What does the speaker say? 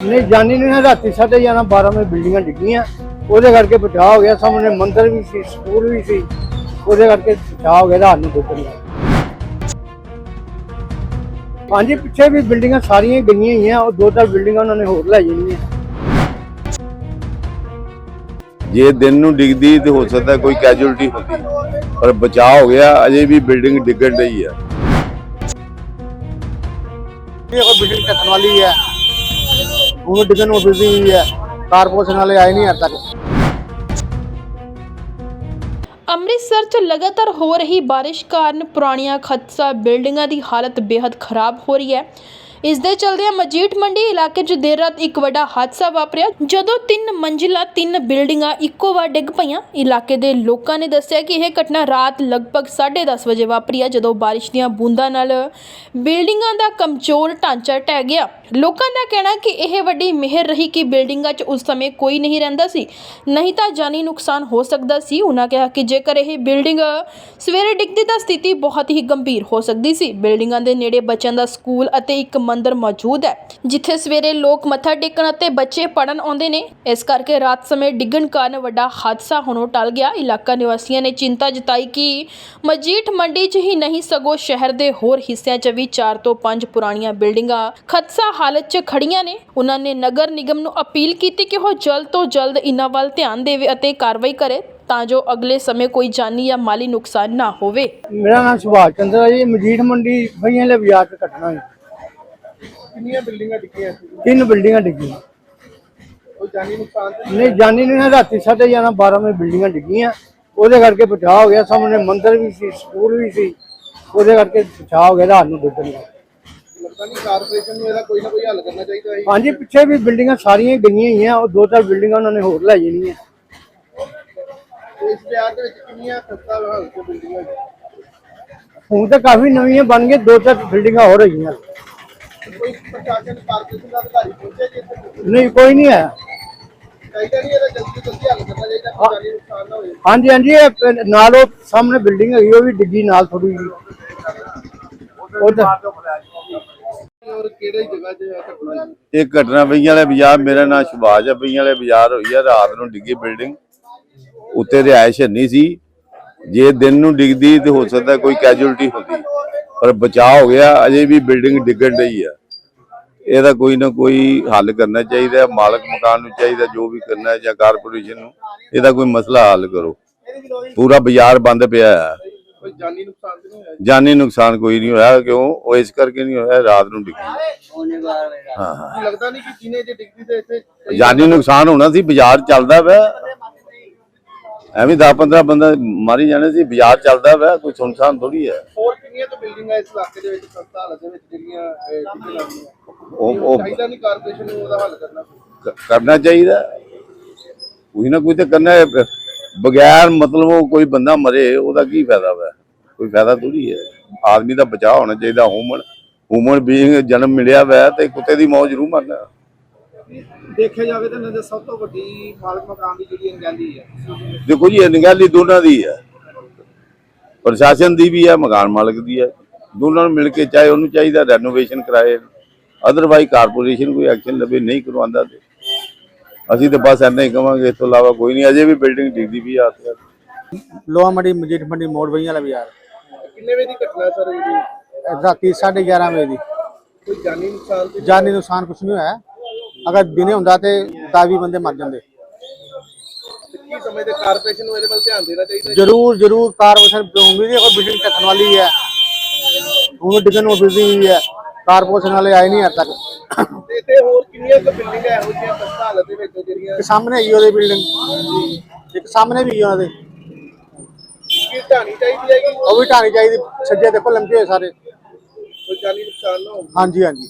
ਨਹੀਂ ਜਾਣੀ ਨਹੀਂ ਹੈ ਰਾਤੀ ਸਾਢੇ ਗਿਆਰਾਂ 12 ਵਜੇ ਬਿਲਡਿੰਗਾਂ ਡਿੱਗੀਆਂ। ਉਹਦੇ ਕਰਕੇ ਬਚਾਅ ਹੋ ਗਿਆ ਸਾਹਮਣੇ ਮੰਦਿਰ ਵੀ ਸੀ ਸਕੂਲ ਵੀ ਸੀ। ਉਹਦੇ ਕਰਕੇ ਬਚਾਅ ਹੋ ਗਿਆ ਰਾਤ ਨੂੰ ਡੁੱਬਣ ਦਾ ਹਾਂਜੀ ਪਿੱਛੇ ਵੀ ਬਿਲਡਿੰਗਾਂ ਸਾਰੀਆਂ ਹੀ ਗਈਆਂ ਹੀ ਆ ਉਹ ਦੋ ਚਾਰ ਬਿਲਡਿੰਗਾਂ ਉਹਨਾਂ ਨੇ ਹੋਰ ਲੈ ਜਾਣੀਆਂ। ਜੇ ਦਿਨ ਨੂੰ ਡਿੱਗਦੀ ਤੇ ਹੋ ਸਕਦਾ ਕੋਈ ਕੈਜੂਅਲਟੀ ਹੁੰਦੀ। ਪਰ ਬਚਾਅ ਹੋ ਗਿਆ ਅਜੇ ਵੀ ਬਿਲਡਿੰਗ ਡਿੱਗਣ ਡਈ ਆ। ਇਹ ਕੋਈ ਬਿਲਡਿੰਗ ਟੱਕਣ ਵਾਲੀ ਹੈ ਉਹ ਡਿੱਗਣ ਨੂੰ ਫਿਰਦੀ ਹੋਈ ਹੈ ਕਾਰਪੋਰੇਸ਼ਨ ਵਾਲੇ ਆਏ ਨਹੀਂ ਹੱਦ ਤੱਕ। ਅੰਮ੍ਰਿਤਸਰ 'ਚ ਲਗਾਤਾਰ ਹੋ ਰਹੀ ਬਾਰਿਸ਼ ਕਾਰਨ ਪੁਰਾਣੀਆਂ ਖਤਸਾ, ਬਿਲਡਿੰਗਾਂ ਦੀ ਹਾਲਤ ਬੇहद ਖਰਾਬ ਹੋ ਰਹੀ ਹੈ। ਇਸ ਦੇ ਚਲਦਿਆਂ ਮਜੀਠ ਮੰਡੀ ਇਲਾਕੇ 'ਚ ਦੇਰ ਰਾਤ ਇੱਕ ਵੱਡਾ ਹਾਦਸਾ ਵਾਪਰਿਆ, ਜਦੋਂ ਤਿੰਨ ਮੰਜ਼ਿਲਾ, ਤਿੰਨ ਬਿਲਡਿੰਗਾਂ ਇੱਕੋ ਵਾਰ ਡਿੱਗ ਪਈਆਂ। ਇਲਾਕੇ ਦੇ ਲੋਕਾਂ ਨੇ ਦੱਸਿਆ ਕਿ ਇਹ ਘਟਨਾ ਰਾਤ ਲਗਭਗ 10:30 ਵਜੇ ਵਾਪਰੀ ਹੈ ਜਦੋਂ ਬਾਰਿਸ਼ ਦੀਆਂ ਬੂੰਦਾਂ ਨਾਲ ਬਿਲਡਿੰਗਾਂ ਦਾ ਕਮਜ਼ੋਰ ਢਾਂਚਾ ਢਹਿ ਗਿਆ। ਲੋਕਾਂ ਦਾ ਕਹਿਣਾ ਕਿ ਇਹ ਵੱਡੀ ਮਿਹਰ ਰਹੀ ਕਿ ਬਿਲਡਿੰਗਾਂ 'ਚ ਉਸ ਸਮੇਂ ਕੋਈ ਨਹੀਂ ਰਹਿੰਦਾ ਸੀ। ਨਹੀਂ ਤਾਂ ਜਾਨੀ ਨੁਕਸਾਨ ਹੋ ਸਕਦਾ ਸੀ। ਉਹਨਾਂ ਕਿਹਾ ਕਿ ਜੇਕਰ ਇਹ ਬਿਲਡਿੰਗ ਸਵੇਰੇ ਡਿੱਗਦੀ ਤਾਂ ਸਥਿਤੀ ਬਹੁਤ ਹੀ ਗੰਭੀਰ ਹੋ ਸਕਦੀ ਸੀ। ਬਿਲਡਿੰਗਾਂ ਦੇ ਨੇੜੇ ਬੱਚਿਆਂ ਦਾ ਸਕੂਲ ਅਤੇ ਇੱਕ ਮੰਦਿਰ ਮੌਜੂਦ ਹੈ, ਜਿੱਥੇ ਸਵੇਰੇ ਲੋਕ ਮੱਥਾ ਟੇਕਣ ਅਤੇ ਬੱਚੇ ਪੜਨ ਆਉਂਦੇ ਨੇ। ਇਸ ਕਰਕੇ ਰਾਤ ਸਮੇਂ ਡਿੱਗਣ ਕਾਰਨ ਵੱਡਾ ਹਾਦਸਾ ਹੋਣੋਂ ਟਲ ਗਿਆ। ਇਲਾਕਾ ਨਿਵਾਸੀਆਂ ਨੇ ਚਿੰਤਾ ਜਤਾਈ ਕਿ ਮਜੀਠ ਮੰਡੀ 'ਚ ਹੀ ਨਹੀਂ, ਸਗੋਂ ਸ਼ਹਿਰ ਦੇ ਹੋਰ ਹਿੱਸਿਆਂ 'ਚ ਵੀ 4 ਤੋਂ 5 ਪੁਰਾਣੀਆਂ ਬਿਲਡਿੰਗਾਂ ਖਦਸਾ ਹਾਲਤ 'ਚ ਖੜੀਆਂ ਨੇ। ਉਹਨਾਂ ਨੇ ਨਗਰ ਨਿਗਮ ਨੂੰ ਅਪੀਲ ਕੀਤੀ ਕਿ ਉਹ ਜਲਦ ਤੋਂ ਜਲਦ ਇਨ੍ਹਾਂ ਵੱਲ ਧਿਆਨ ਦੇਵੇ ਅਤੇ ਕਾਰਵਾਈ ਕਰੇ, ਤਾਂ ਜੋ ਅਗਲੇ ਸਮੇਂ ਕੋਈ ਜਾਨੀ ਜਾਂ ਮਾਲੀ ਨੁਕਸਾਨ ਨਾ ਹੋਵੇ। ਮੇਰਾ ਨਾਮ ਸੁਭਾਸ਼ ਚੰਦਰ ਹੈ ਜੀ। ਮਜੀਠ ਮੰਡੀ, ਬਈਆਂ ਵਾਲੇ ਬਾਜ਼ਾਰ 'ਚ ਕੱਟਣਾ ਹੈ ਕਿੰਨੀਆਂ ਬਿਲਡਿੰਗਾਂ ਡਿੱਗੀਆਂ ਸੀ? ਤਿੰਨ ਬਿਲਡਿੰਗਾਂ ਡਿੱਗੀਆਂ। ਕੋਈ ਜਾਨੀ ਨੁਕਸਾਨ ਤਾਂ ਨਹੀਂ ਜਾਣੀ ਨਹੀਂ ਰਾਤੀ ਸਾਢੇ ਗਿਆਰਾਂ 12 ਵਜੇ ਬਿਲਡਿੰਗਾਂ ਡਿੱਗੀਆਂ। ਉਹਦੇ ਕਰਕੇ ਬਚਾਅ ਹੋ ਗਿਆ। ਸਾਹਮਣੇ ਮੰਦਿਰ ਵੀ ਸੀ ਸਕੂਲ ਵੀ ਸੀ। ਉਹਦੇ ਕਰਕੇ ਬਚਾਅ ਹੋ ਗਿਆ ਰਾਤ ਨੂੰ ਡੁੱਬਣ ਦਾ। ਲੱਗਦਾ ਨਹੀਂ ਕਾਰਪੋਰੇਸ਼ਨ ਨੂੰ ਇਹਦਾ ਕੋਈ ਨਾ ਕੋਈ ਹੱਲ ਕਰਨਾ ਚਾਹੀਦਾ ਹੈ ਹਾਂਜੀ ਪਿੱਛੇ ਵੀ ਬਿਲਡਿੰਗਾਂ ਸਾਰੀਆਂ ਹੀ ਗਈਆਂ ਹੀ ਆ ਉਹ ਦੋ ਚਾਰ ਬਿਲਡਿੰਗਾਂ ਉਹਨਾਂ ਨੇ ਹੋਰ ਲੈ ਜਾਣੀਆਂ। ਇਸ ਬਿਆਰ ਦੇ ਵਿੱਚ ਕਿੰਨੀਆਂ ਖਸਤਾ ਹਾਲਤ ਬਿਲਡਿੰਗਾਂ? ਹੁਣ ਤਾਂ ਕਾਫੀ ਨਵੀਆਂ ਬਣ ਗਈਆਂ। ਦੋ ਚਾਰ ਬਿਲਡਿੰਗਾਂ ਹੋਰ ਹੈਗੀਆਂ। ਪ੍ਰਸ਼ਾਸਨ ਕਾਰਪੋਰੇਸ਼ਨ ਦਾ ਅਧਿਕਾਰੀ ਪਹੁੰਚੇ ਕਿ ਇੱਥੇ ਨਹੀਂ ਕੋਈ ਨਹੀਂ ਆਇਆ ਚਾਹੀਦਾ ਨਹੀਂ ਇਹਦਾ ਜਲਦੀ ਤੋਂ ਜਲਦੀ ਹੱਲ ਕਰਨਾ ਚਾਹੀਦਾ ਕੋਈ ਜਾਨੀ ਨੁਕਸਾਨ ਨਾ ਹੋਵੇ ਹਾਂਜੀ ਹਾਂਜੀ ਇਹ ਪ- ਨਾਲ ਉਹ ਸਾਹਮਣੇ ਬਿਲਡਿੰਗ ਹੈਗੀ ਉਹ ਵੀ ਡਿੱਗੀ ਨਾਲ ਥੋੜੀ ਜਿਹੀ। ਉਹ ਤਾਂ ਔਰ ਕਿਹੜੀ ਜਗ੍ਹਾ 'ਚ ਇਹ ਘਟਨਾ ਹੋਈ? ਇਹ ਘਟਨਾ ਪਈਆਂ ਵਾਲੇ ਬਾਜ਼ਾਰ ਮੇਰਾ ਨਾਮ ਸ਼ਿਵਾਜ ਆ ਪਈਆਂ ਵਾਲੇ ਬਾਜ਼ਾਰ ਹੋਈ ਆ ਰਾਤ ਨੂੰ ਡਿੱਗੀ ਬਿਲਡਿੰਗ। ਉੱਤੇ ਰਿਹਾਇਸ਼ ਨਹੀਂ ਸੀ। ਜੇ ਦਿਨ ਨੂੰ ਡਿੱਗਦੀ ਤੇ ਹੋ ਸਕਦਾ ਕੋਈ ਕੈਜੂਅਲਟੀ ਹੁੰਦੀ। ਪਰ ਬਚਾਅ ਹੋ ਗਿਆ ਅਜੇ ਵੀ ਬਿਲਡਿੰਗ ਡਿੱਗਣ ਡਈ ਆ। ਇਹਦਾ ਕੋਈ ਨਾ ਕੋਈ ਹੱਲ ਕਰਨਾ ਚਾਹੀਦਾ ਹੈ। ਮਾਲਕ ਮਕਾਨ ਨੂੰ ਚਾਹੀਦਾ ਜੋ ਵੀ ਕਰਨਾ ਹੈ ਜਾਂ ਕਾਰਪੋਰੇਸ਼ਨ ਨੂੰ ਇਹਦਾ ਕੋਈ ਮਸਲਾ ਹੱਲ ਕਰੋ। ਪੂਰਾ ਬਾਜ਼ਾਰ ਬੰਦ ਪਿਆ ਹੈ। ਕੋਈ ਜਾਨੀ ਨੁਕਸਾਨ ਤਾਂ ਨਹੀਂ ਹੋਇਆ? ਜਾਨੀ ਨੁਕਸਾਨ ਕੋਈ ਨਹੀਂ ਹੋਇਆ ਕਿਉਂ? ਉਹ ਇਸ ਕਰਕੇ ਨਹੀਂ ਹੋਇਆ ਰਾਤ ਨੂੰ ਡਿੱਗੀ। ਹਾਂ ਹਾਂ। ਲੱਗਦਾ ਨਹੀਂ ਕਿ ਜਿਹਨੇ ਜੇ ਡਿੱਗਦੀ ਤੇ ਇੱਥੇ ਜਾਨੀ ਨੁਕਸਾਨ ਹੋਣਾ ਸੀ ਬਾਜ਼ਾਰ ਚੱਲਦਾ ਵਾ ਐਵੇਂ 10 15 ਬੰਦਾ ਮਾਰੀ ਜਾਣੇ ਸੀ ਬਾਜ਼ਾਰ ਚੱਲਦਾ ਵਾ ਕੋਈ ਸੁਨਸਾਨ ਥੋੜੀ ਹੈ। ਹੋਰ ਕਿੰਨੀਆਂ ਤੋਂ ਬਿਲਡਿੰਗਾਂ ਇਸ ਇਲਾਕੇ ਦੇ ਵਿੱਚ ਖਸਤਾ ਹਾਲਤ ਦੇ ਵਿੱਚ ਜਿਹੜੀਆਂ ਉਹ ਉਹ ਚਾਹੀਦਾ ਨਹੀਂ ਕਾਰਪੋਰੇਸ਼ਨ ਨੂੰ ਉਹਦਾ ਹੱਲ ਕਰਨਾ। ਕਰਨਾ ਚਾਹੀਦਾ। ਕੋਈ ਨਾ ਕੋਈ ਤਾਂ ਕਰਨਾ ਬਗੈਰ ਮਤਲਬ ਉਹ ਕੋਈ ਬੰਦਾ ਮਰੇ ਉਹਦਾ ਕੀ ਫਾਇਦਾ ਵਾ? ਕੋਈ ਫਾਇਦਾ ਥੋੜੀ ਹੈ। ਆਦਮੀ ਦਾ ਬਚਾਅ ਹੋਣਾ ਚਾਹੀਦਾ ਹਿਊਮਨ ਹਿਊਮਨ ਬੀਇੰਗ ਜਨਮ ਮਿਲਿਆ ਵਾ ਤੇ ਕੁੱਤੇ ਦੀ ਮੌਤ ਜ਼ਰੂਰ ਮਰਨਾ। ਦੇਖਿਆ ਜਾਵੇ ਤਾਂ ਇਹਨਾਂ ਸਭ ਤੋਂ ਵੱਡੀ ਮਾਲਕ ਮਕਾਨ ਦੀ ਜਿਹੜੀ ਅਣਗਹਿਲੀ ਹੈ। ਦੇਖੋ ਜੀ ਨਿਗਾਲੀ ਦੋਨਾਂ ਦੀ ਹੈ। ਪ੍ਰਸ਼ਾਸਨ ਦੀ ਵੀ ਹੈ ਮਕਾਨ ਮਾਲਕ ਦੀ ਹੈ। ਦੋਨਾਂ ਨੂੰ ਮਿਲ ਕੇ ਚਾਹੇ ਉਹਨੂੰ ਚਾਹੀਦਾ ਰੈਨੋਵੇਸ਼ਨ ਕਰਾਏ। ਅਦਰਵਾਈਜ਼ ਕਾਰਪੋਰੇਸ਼ਨ ਕੋਈ ਐਕਸ਼ਨ ਲਵੇ ਨਹੀਂ ਕਰਵਾਉਂਦਾ ਤੇ। ਅਸੀਂ ਤਾਂ ਬਸ ਇੰਨਾ ਹੀ ਕਵਾਂਗੇ ਇਸ ਤੋਂ ਇਲਾਵਾ ਕੋਈ ਨਹੀਂ। ਅਜੇ ਵੀ ਬਿਲਡਿੰਗ ਡਿੱਗਦੀ ਵੀ ਆ ਲੋਹਾ ਮੰਡੀ ਮਜੀਠ ਮੰਡੀ ਮੋੜ ਬਈਆਂ ਵਾਲਾ ਬਾਜ਼ਾਰ। ਕਿੰਨੇ ਵਜੇ ਦੀ ਘਟਨਾ ਸਰ ਜਿਹੜੀ ਰਾਤੀ 11:30 ਵਜੇ ਦੀ। ਕੋਈ ਜਾਨੀ ਨੁਕਸਾਨ ਤੇ ਜਾਨੀ ਨੁਕਸਾਨ ਕੁਝ ਨਹੀਂ ਹੋਇਆ। ਅਗਰ ਦਿਨੇ ਹੁੰਦਾ ਤੇ 10 ਬੰਦੇ ਮਰ ਜਾਂਦੇ। ਕੀ ਸਮਝਦੇ ਕਾਰਪੋਰੇਸ਼ਨ ਨੂੰ ਇਹਦੇ ਵੱਲ ਧਿਆਨ ਦੇਣਾ ਚਾਹੀਦਾ? ਜਰੂਰ ਜਰੂਰ। ਕਾਰਪੋਰੇਸ਼ਨ ਉਮੀਦ ਹੈ ਕੋਈ ਬਿਲਡਿੰਗ ਟੱਕਣ ਵਾਲੀ ਹੈ। ਉਹ ਡਿੱਗਣ ਨੂੰ ਫਿਰਦੀ ਹੋਈ ਹੈ। ਕਾਰਪੋਰੇਸ਼ਨ ਵਾਲੇ ਆਏ ਨਹੀਂ ਹੱਦ ਤੱਕ। ਤੇ ਇੱਥੇ ਹੋਰ ਕਿੰਨੀਆਂ ਕੁ ਬਿਲਡਿੰਗਾਂ ਇਹੋ ਜਿਹੀਆਂ ਖਸਤਾ ਹਾਲਤ ਦੇ ਵਿੱਚ ਜਿਹੜੀਆਂ ਇੱਕ ਸਾਹਮਣੇ ਹੈਗੀ ਉਹਦੀ ਬਿਲਡਿੰਗ ਇੱਕ ਸਾਹਮਣੇ ਵੀ ਉਹਨਾਂ ਦੇ। ਕੀ ਢਾਣੀ ਚਾਹੀਦੀ ਹੈ ਕਿ ਉਹ ਵੀ ਢਾਣੀ ਚਾਹੀਦੀ। ਸੱਜੇ ਦੇਖੋ ਲੰਬੇ ਹੋਏ ਸਾਰੇ। ਕੋਈ ਜਾਨੀ ਨੁਕਸਾਨ ਨਾ ਹੋਵੇ। ਹਾਂਜੀ ਹਾਂਜੀ।